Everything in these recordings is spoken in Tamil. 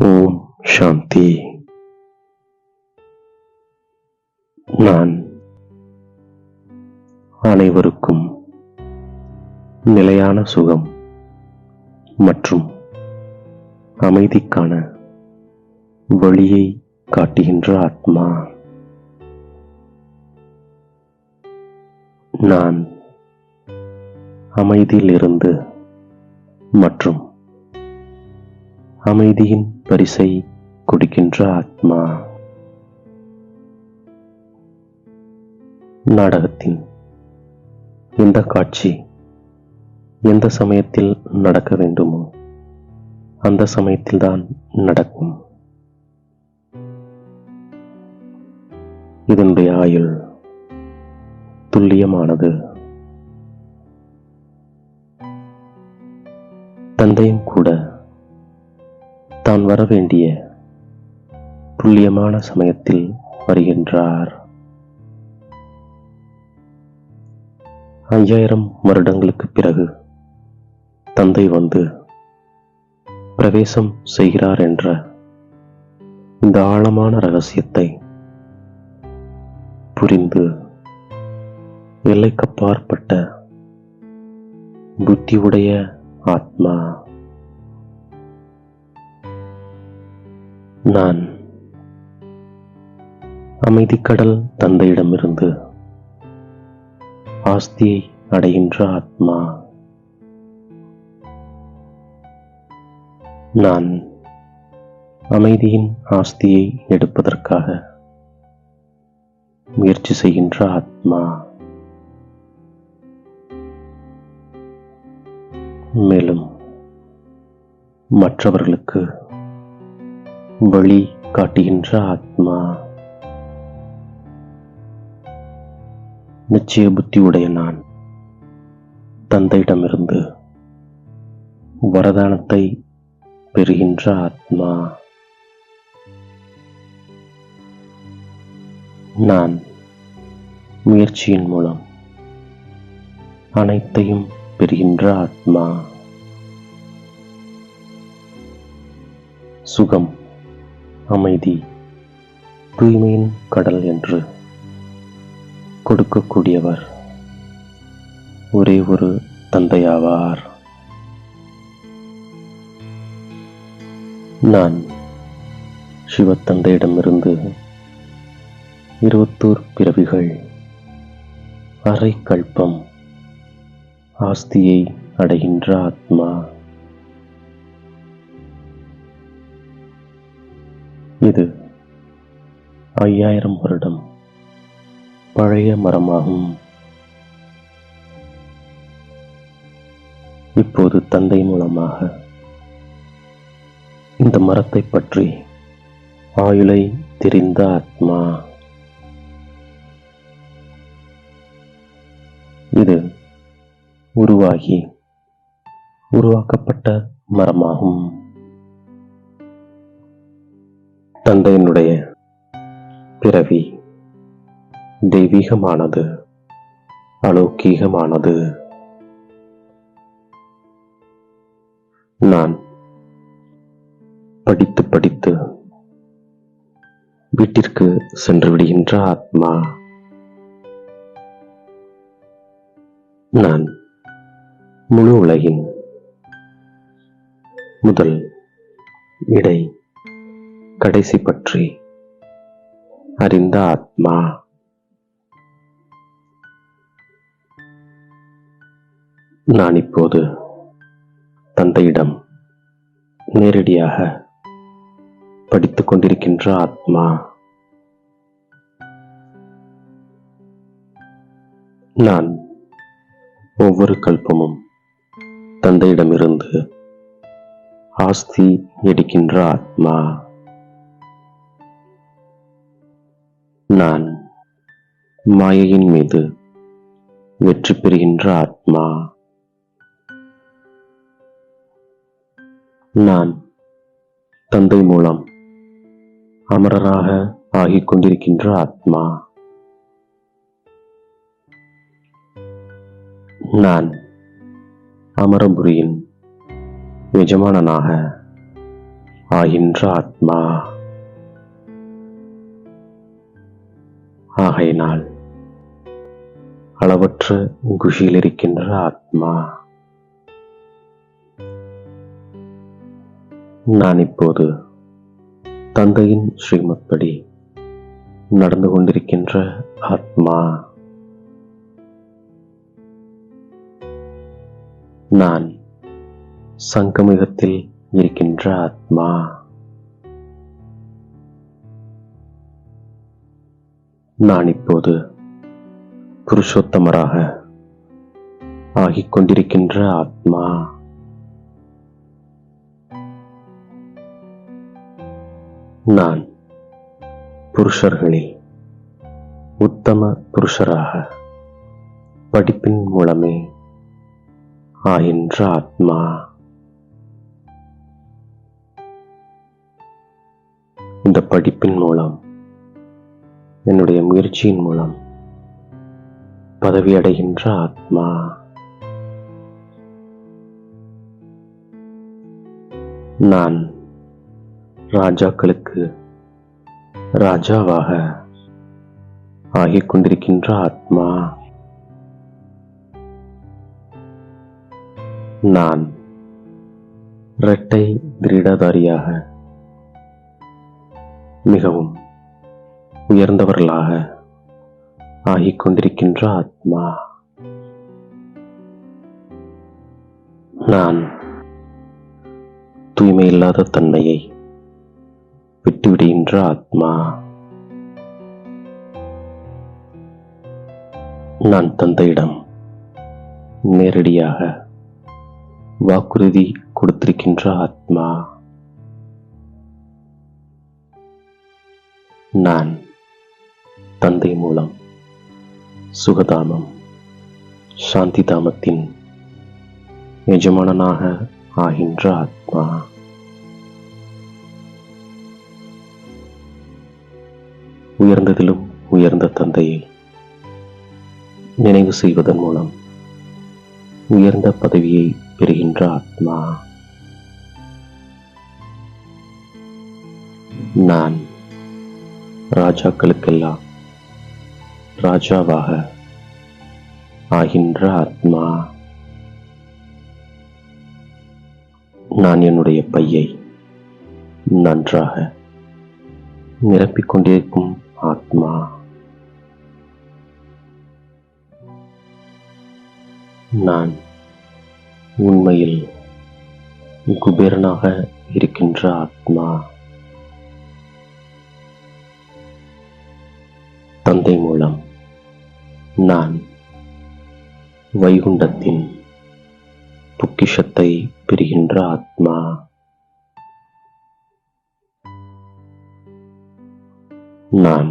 ஓம் சாந்தி நான் அனைவருக்கும் நிலையான சுகம் மற்றும் அமைதிக்கான வழியை காட்டுகின்ற ஆத்மா. நான் அமைதியிலிருந்து மற்றும் அமைதியின் பரிசை கொடுக்கின்ற ஆத்மா. நாடகத்தின் இந்த காட்சி எந்த சமயத்தில் நடக்க வேண்டுமோ அந்த சமயத்தில்தான் நடக்கும். இதனுடைய ஆயுள் துல்லியமானது. தந்தையும் கூட தான் வரவேண்டிய துல்லியமான சமயத்தில் வருகின்றார். ஐயாயிரம் வருடங்களுக்கு பிறகு தந்தை வந்து பிரவேசம் செய்கிறார் என்ற இந்த ஆழமான ரகசியத்தை புரிந்து எல்லைக்கப்பாற்பட்ட புத்தியுடைய ஆத்மா நான் அமைதிக்கடல் தந்தையிடமிருந்து ஆஸ்தியை அடைகின்ற ஆத்மா. நான் அமைதியின் ஆஸ்தியை எடுப்பதற்காக முயற்சி செய்கின்ற ஆத்மா. மேலும் மற்றவர்களுக்கு வழி காட்டுகின்ற ஆத்மா. நிச்சய புத்தியுடைய நான் தந்தையிடமிருந்து வரதானத்தை பெறுகின்ற ஆத்மா. நான் முயற்சியின் மூலம் அனைத்தையும் பெறுகின்ற ஆத்மா. சுகம். அமைதி. தூய்மையின் கடல் என்று கொடுக்கக்கூடியவர் ஒரே ஒரு தந்தையாவார். நான் சிவத்தந்தையிடமிருந்து இருபத்தோர் பிறவிகள் அரை கல்பம் ஆஸ்தியை அடைகின்ற ஆத்மா. இது ஐயாயிரம் வருடம் பழைய மரமாகும். இப்போது தந்தை மூலமாக இந்த மரத்தை பற்றி ஆயுளை தெரிந்த ஆத்மா. இது உருவாகி உருவாக்கப்பட்ட மரமாகும். தந்தையினுடைய பிறவி தெய்வீகமானது அலௌகீகமானது. நான் படித்து படித்து வீட்டிற்கு சென்று விடுகின்ற ஆத்மா நான் முழு உலகின் முதல் இடை கடைசி பற்றி அறிந்த ஆத்மா. நான் இப்போது தந்தையிடம் நேரடியாக படித்துக் கொண்டிருக்கின்ற ஆத்மா. நான் ஒவ்வொரு கல்பமும் தந்தையிடமிருந்து ஆஸ்தி எடுக்கின்ற ஆத்மா. நான் மாயையின் மீது வெற்றி பெறுகின்ற ஆத்மா. நான் தந்தை மூலம் அமரராக ஆகிக் கொண்டிருக்கின்ற ஆத்மா. நான் அமரபுரியின் எஜமானனாக ஆகின்ற ஆத்மா. ஆகையினால் அளவற்ற குஷியில் இருக்கின்ற ஆத்மா நான் இப்போது தந்தையின் ஸ்ரீமத் படி நடந்து கொண்டிருக்கின்ற ஆத்மா நான் சங்கமிகத்தில் இருக்கின்ற ஆத்மா நான் இப்போது புருஷோத்தமராக ஆகிக் கொண்டிருக்கின்ற ஆத்மா. நான் புருஷர்களில் உத்தம புருஷராக படிப்பின் மூலமே ஆகின்ற ஆத்மா. இந்த படிப்பின் மூலம் என்னுடைய முயற்சியின் மூலம் பதவி அடைகின்ற ஆத்மா. நான் ராஜாக்களுக்கு ராஜாவாக ஆகிக் கொண்டிருக்கின்ற ஆத்மா. நான் இரட்டை கிரீடதாரியாக மிகவும் உயர்ந்தவர்களாக ஆகிக் கொண்டிருக்கின்ற ஆத்மா. நான் தூய்மையில்லாத தன்மையை விட்டுவிடுகின்ற ஆத்மா. நான் தந்தையிடம் நேரடியாக வாக்குறுதி கொடுத்திருக்கின்ற ஆத்மா. நான் தந்தை மூலம். சுகதாமம் சாந்தி தாமத்தின் எஜமானனாக ஆகின்ற ஆத்மா. உயர்ந்ததிலும் உயர்ந்த தந்தையை நினைவு செய்வதன் மூலம் உயர்ந்த பதவியை பெறுகின்ற ஆத்மா. நான் ராஜாக்களுக்கெல்லாம் ராஜாவாக ஆகின்ற ஆத்மா. நான் என்னுடைய பையை நன்றாக நிரப்பிக் கொண்டிருக்கும் ஆத்மா. நான் உண்மையில் குபேரனாக இருக்கின்ற ஆத்மா. நான் வைகுண்டத்தின் பொக்கிஷத்தை பெறுகின்ற ஆத்மா. நான்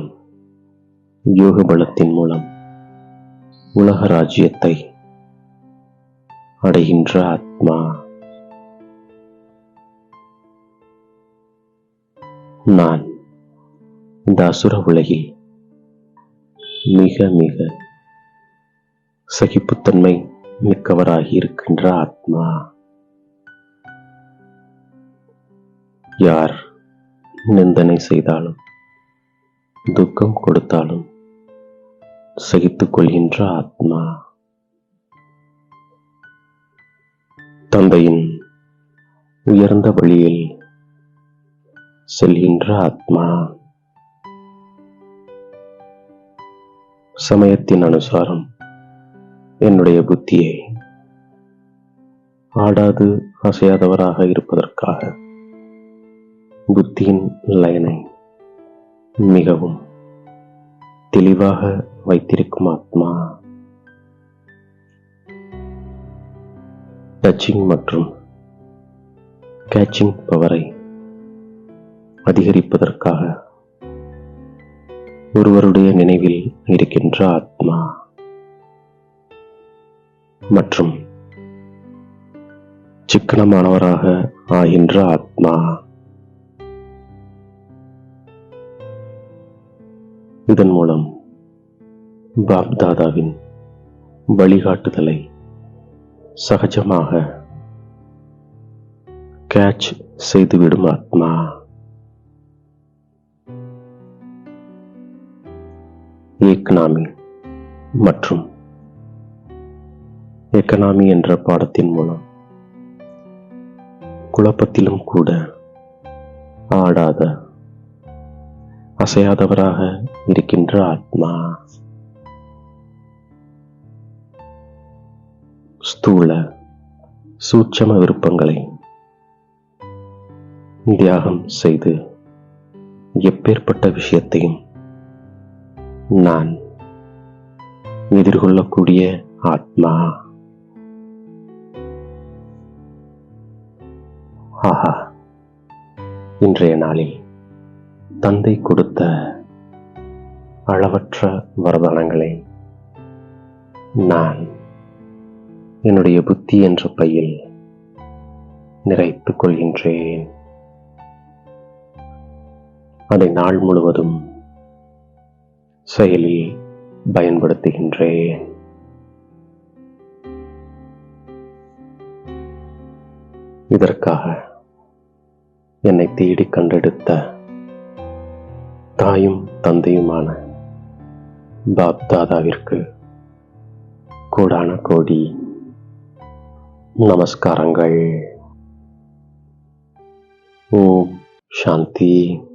யோக பலத்தின் மூலம் உலக ராஜ்யத்தை அடைகின்ற ஆத்மா. நான் இந்த அசுர உலகில் மிக மிக சகிப்புத்தன்மை மிக்கவராகி இருக்கின்ற ஆத்மா. யார் நிந்தனை செய்தாலும் துக்கம் கொடுத்தாலும் சகித்துக் கொள்கின்ற ஆத்மா. தந்தையின் உயர்ந்த வழியில் செல்கின்ற ஆத்மா. சமயத்தின் அனுசாரம் என்னுடைய புத்தியை. ஆடாது அசையாதவராக இருப்பதற்காக புத்தியின் லயனை மிகவும் தெளிவாக வைத்திருக்கும் ஆத்மா. டச்சிங் மற்றும் கேட்சிங் பவரை அதிகரிப்பதற்காக ஒருவருடைய நினைவில் இருக்கின்ற ஆத்மா. மற்றும் சிக்கனமானவராக ஆகின்ற ஆத்மா. இதன் மூலம் பாப் தாதாவின் வழிகாட்டுதலை சகஜமாக கேட்ச் செய்துவிடும் ஆத்மா. ஏக்னாமி மற்றும் எக்கனாமி என்ற பாடத்தின் மூலம். குழப்பத்திலும் கூட ஆடாத அசையாதவராக இருக்கின்ற ஆத்மா. ஸ்தூல சூட்சம விருப்பங்களை தியாகம் செய்து எப்பேற்பட்ட விஷயத்தையும் நான் எதிர்கொள்ளக்கூடிய ஆத்மா. ஆஹா. இன்றைய நாளில் தந்தை கொடுத்த அளவற்ற வரதானங்களை நான் என்னுடைய புத்தி என்ற பையில் நிறைத்துக் கொள்கின்றேன். அதை நாள் முழுவதும் செயலில் பயன்படுத்துகின்றேன். இதற்காக என்னை தேடி கண்டெடுத்த தாயும் தந்தையுமான பாப் தாதாவிற்கு கோடான கோடி நமஸ்காரங்கள். ஓம் சாந்தி.